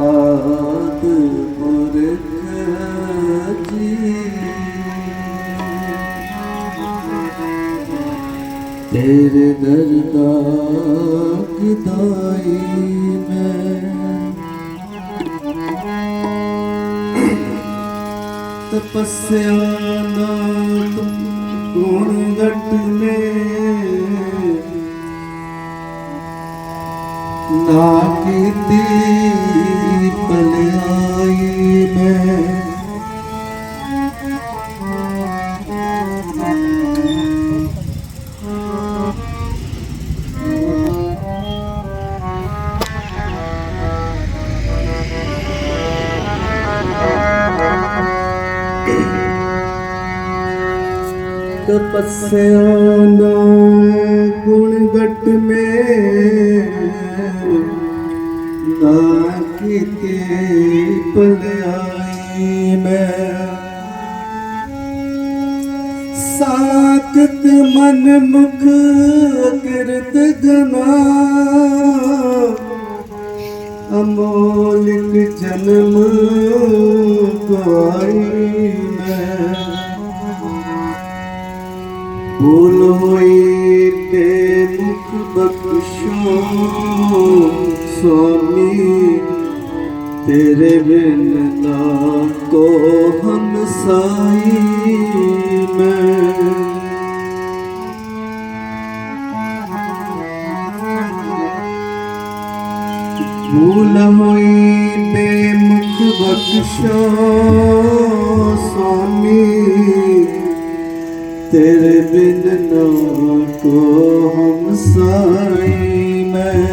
ਆਦ ਪੁਰਖ ਜੀ। ਤੇਰੇ ਦਰ ਦਾ ਗਿਦਾਈ ਮੈਂ ਤਪੱਸਿਆ ਨਾ ਗੁਣ ਨਾ ਕੀਤੀ ਭਲਾਈ ਮੈਂ। ਤਪੱਸਿਆ ਨਾ ਗੁਣ ਗਟ ਮੇ ਨਾ ਕੀਤੇ ਭਲਾਈ ਮੈਂ ਸਾਖਤ ਮਨ ਮੁਖ ਕਿਰਤ ਗਨਾ ਅਮੋਲਿਕ ਜਨਮ ਗਵਾਈ ਭੂਲ ਹੋਈ ਤੇ ਮੁਖ ਬਖਸ਼ੋ ਸੋਮੀ ਤੇਰੇ ਬਿਨ ਨਾ ਕੋ ਹਮ ਮੈਂ। ਭੂਲ ਹੋਈ ਤੇ ਮੁਖ ਬਖਸ਼ੋ ਸੋਮੀ ਤੇਰੇ ਬਿਨ ਨਾ ਕੋ ਹਮ ਸਾਈ ਮੈਂ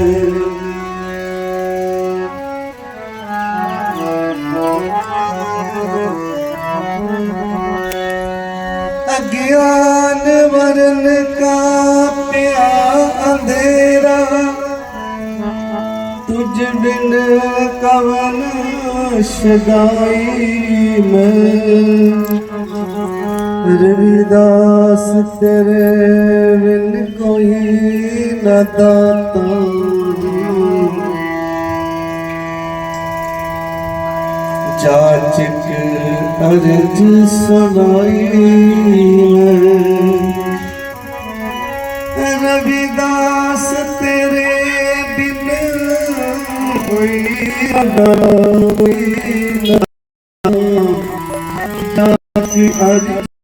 ਅਗਿਆਨ ਵਰਨ ਕਾ ਪਿਆ ਅੰਧੇਰਾ, ਤੁਝ ਬਿਨ ਕਵਨ ਸਦਾਈ ਮੈਂ। ਰਵਿਦਾਸ, ਤੇਰੇ ਬਿਨ ਕੋਈ ਨਾ ਦਾਤਾ ਜਾਚਕ ਅਰਜ ਸੁਣਾਈ ਰਵਿਦਾਸ, ਤੇਰੇ ਬਿਨ ਕੋਈ ਨਾ ਕੋਈ ਨਾ। ਜਾਚਕ ਅਰਜ